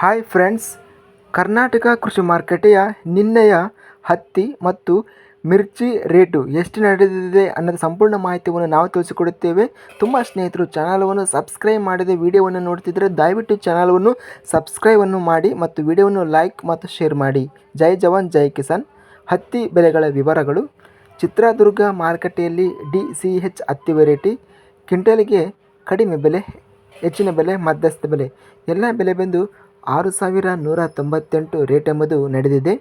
Hi friends Karnataka ಕೃಷಿ ಮಾರುಕಟ್ಟೆಯ ನಿನ್ನೆಯ ಹತ್ತಿ ಮತ್ತು ಮಿರ್ಚಿ ರೇಟು ಎಷ್ಟು ನಡೆದಿದೆ ಅನ್ನೋದು ಸಂಪೂರ್ಣ ಮಾಹಿತಿಯನ್ನು ನಾವು ತಿಳಿಸಿಕೊಡುತ್ತೇವೆ. ತುಂಬ ಸ್ನೇಹಿತರು ಚಾನಲವನ್ನು ಸಬ್ಸ್ಕ್ರೈಬ್ ಮಾಡದೆ ವಿಡಿಯೋವನ್ನು ನೋಡ್ತಿದ್ದರೆ ದಯವಿಟ್ಟು ಚಾನಲವನ್ನು ಸಬ್ಸ್ಕ್ರೈಬನ್ನು ಮಾಡಿ ಮತ್ತು ವಿಡಿಯೋವನ್ನು ಲೈಕ್ ಮತ್ತು ಶೇರ್ ಮಾಡಿ. ಜೈ ಜವಾನ್, ಜೈ ಕಿಸಾನ್. ಹತ್ತಿ ಬೆಲೆಗಳ ವಿವರಗಳು. ಚಿತ್ರದುರ್ಗ ಮಾರುಕಟ್ಟೆಯಲ್ಲಿ ಡಿ ಸಿ ಎಚ್ ಹತ್ತಿ ವೆರೈಟಿ ಕ್ವಿಂಟಲ್ಗೆ ಕಡಿಮೆ ಬೆಲೆ, ಹೆಚ್ಚಿನ ಬೆಲೆ, ಮಧ್ಯಸ್ಥ ಬೆಲೆ. ಎಲ್ಲ ಬೆಲೆ ಬಂದು ಆರು ಸಾವಿರ ನೂರ ತೊಂಬತ್ತೆಂಟು ರೇಟ್ ಎಂಬುದು ನಡೆದಿದೆ.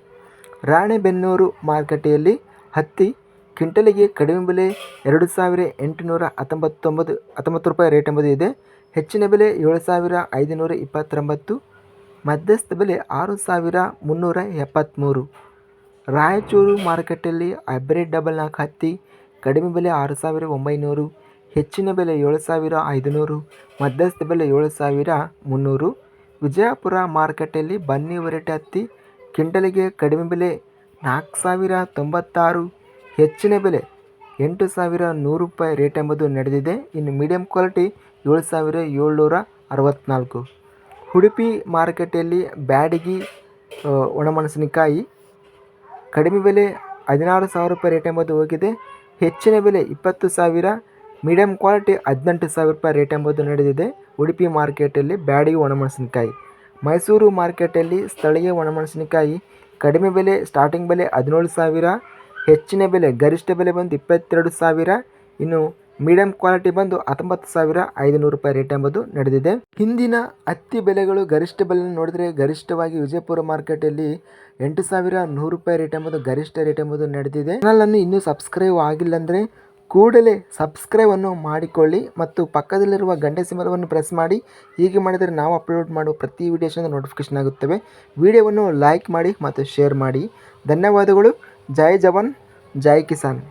ರಾಣೆಬೆನ್ನೂರು ಮಾರುಕಟ್ಟೆಯಲ್ಲಿ ಹತ್ತಿ ಕ್ವಿಂಟಲಿಗೆ ಕಡಿಮೆ ಬೆಲೆ ಎರಡು ಸಾವಿರ ಎಂಟುನೂರ ಹತ್ತೊಂಬತ್ತೊಂಬತ್ತು, ಹತ್ತೊಂಬತ್ತು ರೂಪಾಯಿ ರೇಟ್ ಎಂಬುದು ಇದೆ. ಹೆಚ್ಚಿನ ಬೆಲೆ ಏಳು ಸಾವಿರ ಐದುನೂರ ಇಪ್ಪತ್ತೊಂಬತ್ತು, ಮಧ್ಯಸ್ಥ ಬೆಲೆ ಆರು ಸಾವಿರ ಮುನ್ನೂರ ಎಪ್ಪತ್ತ್ಮೂರು. ರಾಯಚೂರು ಮಾರುಕಟ್ಟೆಯಲ್ಲಿ ಹೈಬ್ರಿಡ್ ಡಬಲ್ ನಾಲ್ಕು ಹತ್ತಿ ಕಡಿಮೆ ಬೆಲೆ ಆರು ಸಾವಿರ ಒಂಬೈನೂರು, ಹೆಚ್ಚಿನ ಬೆಲೆ ಏಳು ಸಾವಿರ ಐದುನೂರು, ಮಧ್ಯಸ್ಥ ಬೆಲೆ ಏಳು ಸಾವಿರ ಮುನ್ನೂರು. ವಿಜಯಪುರ ಮಾರುಕಟ್ಟೆಯಲ್ಲಿ ಬನ್ನಿ ವೆರೈಟಿ ಹತ್ತಿ ಕ್ವಿಂಟಲಿಗೆ ಕಡಿಮೆ ಬೆಲೆ ನಾಲ್ಕು ಸಾವಿರ ತೊಂಬತ್ತಾರು, ಹೆಚ್ಚಿನ ಬೆಲೆ ಎಂಟು ಸಾವಿರ ನೂರು ರೂಪಾಯಿ ರೇಟ್ ಎಂಬುದು ನಡೆದಿದೆ. ಇನ್ನು ಮೀಡಿಯಂ ಕ್ವಾಲಿಟಿ ಏಳು ಸಾವಿರ ಏಳ್ನೂರ ಅರವತ್ತ್ನಾಲ್ಕು ಉಡುಪಿ ಮಾರುಕಟ್ಟೆಯಲ್ಲಿ ಬ್ಯಾಡಗಿ ಒಣಮೆಣಸಿನಕಾಯಿ ಕಡಿಮೆ ಬೆಲೆ ಹದಿನಾರು ಸಾವಿರ ರೂಪಾಯಿ ರೇಟ್ ಎಂಬುದು ಹೋಗಿದೆ. ಹೆಚ್ಚಿನ ಬೆಲೆ ಇಪ್ಪತ್ತು ಸಾವಿರ ಮೀಡಿಯಂ ಕ್ವಾಲಿಟಿ ಹದಿನೆಂಟು ಸಾವಿರ ರೂಪಾಯಿ ರೇಟ್ ಎಂಬುದು ನಡೆದಿದೆ. ಉಡುಪಿ ಮಾರ್ಕೆಟಲ್ಲಿ ಬ್ಯಾಡಗಿ ಒಣಮೆಣಸಿನಕಾಯಿ. ಮೈಸೂರು ಮಾರ್ಕೆಟಲ್ಲಿ ಸ್ಥಳೀಯ ಒಣಮೆಣಸಿನಕಾಯಿ. ಕಡಿಮೆ ಬೆಲೆ ಸ್ಟಾರ್ಟಿಂಗ್ ಬೆಲೆ ಹದಿನೇಳು ಸಾವಿರ. ಹೆಚ್ಚಿನ ಬೆಲೆ, ಗರಿಷ್ಠ ಬೆಲೆ ಬಂದು ಇಪ್ಪತ್ತೆರಡು ಸಾವಿರ. ಇನ್ನು ಮೀಡಿಯಂ ಕ್ವಾಲಿಟಿ ಬಂದು ಹತ್ತೊಂಬತ್ತು ಸಾವಿರ ಐದುನೂರು ರೂಪಾಯಿ ರೇಟ್ ಎಂಬುದು ನಡೆದಿದೆ. ಹಿಂದಿನ ಹತ್ತಿ ಬೆಲೆಗಳು ಗರಿಷ್ಠ ಬೆಲೆ ನೋಡಿದರೆ ಗರಿಷ್ಠವಾಗಿ ವಿಜಯಪುರ ಮಾರ್ಕೆಟಲ್ಲಿ ಎಂಟು ಸಾವಿರ ನೂರು ರೂಪಾಯಿ ರೇಟ್ ಎಂಬುದು ಗರಿಷ್ಠ ರೇಟ್ ಎಂಬುದು ನಡೆದಿದೆ. ಚಾನಲನ್ನು ಇನ್ನೂ ಸಬ್ಸ್ಕ್ರೈಬ್ ಆಗಿಲ್ಲ ಅಂದರೆ ಕೂಡಲೇ ಸಬ್ಸ್ಕ್ರೈಬನ್ನು ಮಾಡಿಕೊಳ್ಳಿ ಮತ್ತು ಪಕ್ಕದಲ್ಲಿರುವ ಗಂಟೆ ಸಿಂಬಲವನ್ನು ಪ್ರೆಸ್ ಮಾಡಿ. ಹೀಗೆ ಮಾಡಿದರೆ ನಾವು ಅಪ್ಲೋಡ್ ಮಾಡುವ ಪ್ರತಿ ವಿಡಿಯೋಸ್ನ ನೋಟಿಫಿಕೇಶನ್ ಆಗುತ್ತವೆ. ವಿಡಿಯೋವನ್ನು ಲೈಕ್ ಮಾಡಿ ಮತ್ತು ಶೇರ್ ಮಾಡಿ. ಧನ್ಯವಾದಗಳು. ಜೈ ಜವಾನ್, ಜೈ ಕಿಸಾನ್.